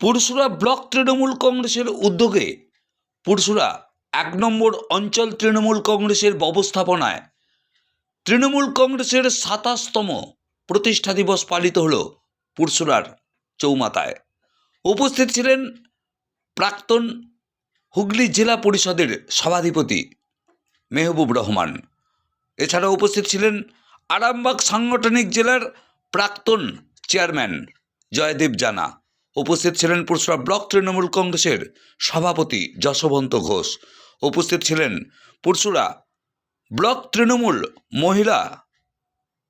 Pursurah block Trinamool কংগ্রেসের উদ্যোগে পুরসুরা এক নম্বর অঞ্চল তৃণমূল কংগ্রেসের ব্যবস্থাপনায় তৃণমূল কংগ্রেসের সাতাশতম প্রতিষ্ঠা দিবস পালিত হল পুরসুরার চৌমাতায় উপস্থিত ছিলেন প্রাক্তন হুগলি জেলা পরিষদের সভাধিপতি মেহবুব রহমান। এছাড়া উপস্থিত ছিলেন আরামবাগ সাংগঠনিক জেলার প্রাক্তন চেয়ারম্যান জয়দেব জানা। উপস্থিত ছিলেন পুরসুরা ব্লক তৃণমূল কংগ্রেসের সভাপতি যশবন্ত ঘোষ। উপস্থিত ছিলেন পুরসুরা ব্লক তৃণমূল মহিলা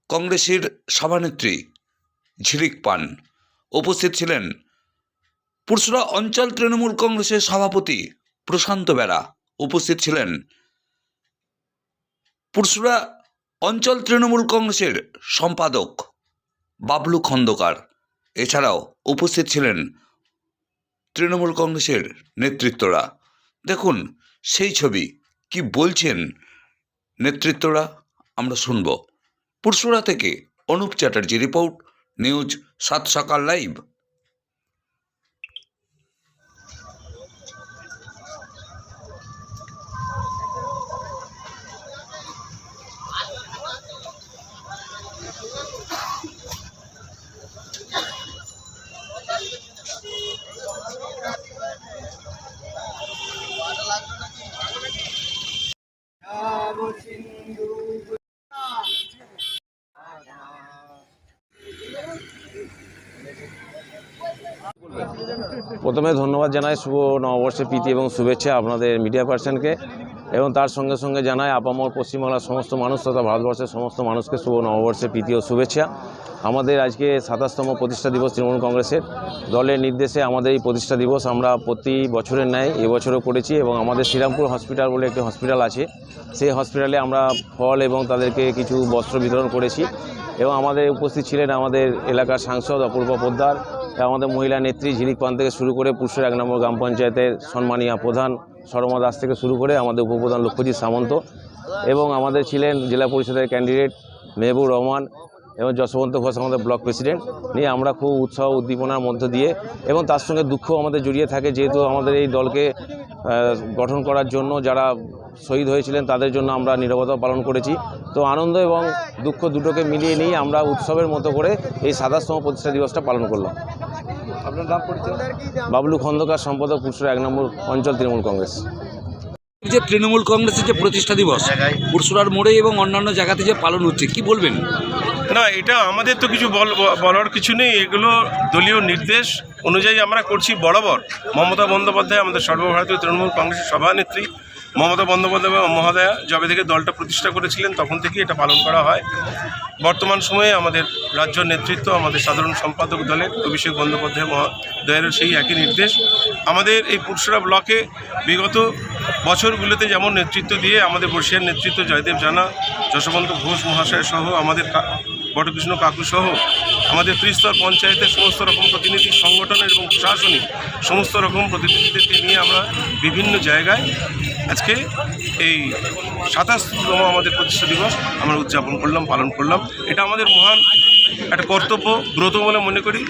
কংগ্রেসের সভানেত্রী ঝিলিক পান। উপস্থিত ছিলেন পুরসুরা অঞ্চল তৃণমূল কংগ্রেসের সভাপতি প্রশান্ত বেড়া উপস্থিত ছিলেন পুরসুরা অঞ্চল তৃণমূল কংগ্রেসের সম্পাদক বাবলু খন্দকার। এছাড়াও উপস্থিত ছিলেন তৃণমূল কংগ্রেসের নেতৃত্বরা। দেখুন, সেই ছবি কি বলছেন নেতৃত্বরা? আমরা শুনব। পুরসুরা থেকে অনুপ চ্যাটার্জি রিপোর্ট, নিউজ সাত সকাল লাইভ। প্রথমে ধন্যবাদ জানাই শুভ নববর্ষের প্রীতি এবং শুভেচ্ছা আপনাদের মিডিয়া পার্সনকে এবং তার সঙ্গে সঙ্গে জানাই আপামর পশ্চিমবাংলার সমস্ত মানুষ তথা ভারতবর্ষের সমস্ত মানুষকে শুভ নববর্ষের প্রীতি ও শুভেচ্ছা। আমাদের আজকে সাতাশতম প্রতিষ্ঠা দিবস তৃণমূল কংগ্রেসের। দলের নির্দেশে আমাদের এই প্রতিষ্ঠা দিবস আমরা প্রতি বছরের ন্যায় এবছরও করেছি এবং আমাদের শ্রীরামপুর হসপিটাল বলে একটি হসপিটাল আছে। সেই হসপিটালে আমরা ফল এবং তাদেরকে কিছু বস্ত্র বিতরণ করেছি এবং আমাদের উপস্থিত ছিলেন আমাদের এলাকার সাংসদ অপূর্ব পোদ্দার আমাদের মহিলা নেত্রী ঝিলিক পান থেকে শুরু করে পুরুষের এক নম্বর গ্রাম পঞ্চায়েতের সম্মানীয় প্রধান শর্মা দাস থেকে শুরু করে আমাদের উপপ্রধান লক্ষ্যজিৎ সামন্ত এবং আমাদের ছিলেন জেলা পরিষদের ক্যান্ডিডেট মেহবুব রহমান এবং যশবন্ত ঘোষ আমাদের ব্লক প্রেসিডেন্ট নিয়ে আমরা খুব উৎসাহ উদ্দীপনার মধ্য দিয়ে এবং তার সঙ্গে দুঃখ আমাদের জড়িয়ে থাকে, যেহেতু আমাদের এই দলকে গঠন করার জন্য যারা শহীদ হয়েছিলেন তাদের জন্য আমরা নিরবতা পালন করেছি। তো আনন্দ এবং দুঃখ দুটোকে মিলিয়ে নিয়ে আমরা উৎসবের মতো করে এই সাতাশতম প্রতিষ্ঠা দিবসটা পালন করলাম। আপনার নাম পরিচয়? বাবলু খন্দকার সম্পাদক পুরসুর এক নম্বর অঞ্চল তৃণমূল কংগ্রেস। যে তৃণমূল কংগ্রেসের যে প্রতিষ্ঠা দিবস পুরসুরার মোড়ে এবং অন্যান্য জায়গাতে যে পালন হচ্ছে কি বলবেন? না এটা আমাদের তো কিছু বল- বলার কিছু নেই। এগুলো দলীয় নির্দেশ অনুযায়ী আমরা করছি বরাবর। মমতা বন্দ্যোপাধ্যায় আমাদের সর্বভারতীয় তৃণমূল কংগ্রেসের সভানেত্রী। মমতা বন্দ্যোপাধ্যায় মহোদয়া যবে থেকে দলটা প্রতিষ্ঠা করেছিলেন, তখন থেকেই এটা পালন করা হয়। বর্তমান সময়ে আমাদের রাজ্য নেতৃত্ব, আমাদের সাধারণ সম্পাদক দলের অভিষেক বন্দ্যোপাধ্যায় মহোদয়ের সেই একই নির্দেশ। আমাদের এই পুরসুরা ব্লকে বিগত বছরগুলোতে যেমন নেতৃত্ব দিয়ে আমাদের বর্ষিয়ার নেতৃত্ব জয়দেব জানা, যশবন্ত ঘোষ মহাশয় সহ আমাদের বটকৃষ্ণ কাকু সহ আমাদের ত্রিস্তর পঞ্চায়েতের সমস্ত রকম প্রতিনিধি, সংগঠনের এবং প্রশাসনিক সমস্ত রকম প্রতিনিধিদেরকে নিয়ে আমরা বিভিন্ন জায়গায় আজকে এই সাতাশতম আমাদের প্রতিষ্ঠা দিবস আমরা উদযাপন করলাম, পালন করলাম। এটা আমাদের মহান একটা কর্তব্য, ব্রত বলে মনে করি।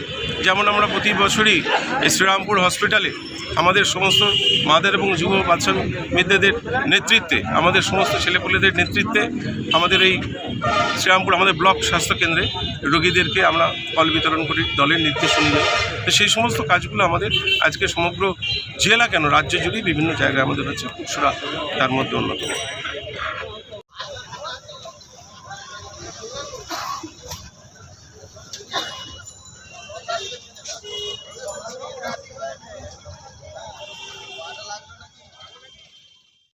যেমন আমরা প্রতি বছরই শ্রীরামপুর হসপিটালে আমাদের সমস্ত মাদের এবং যুব বাচ্চা মেয়েদের নেতৃত্বে, আমাদের সমস্ত ছেলেপুলেদের নেতৃত্বে আমাদের এই শ্রীরামপুর আমাদের ব্লক স্বাস্থ্য কেন্দ্রে রোগীদেরকে আমরা ফল বিতরণ করি, দলের নির্দেশ অনুযায়ী। তো সেই সমস্ত কাজগুলো আমাদের আজকে সমগ্র জেলা কেন রাজ্য জুড়েই বিভিন্ন জায়গায় আমাদের হচ্ছে পুরুষরা তার মধ্যে অন্যতম।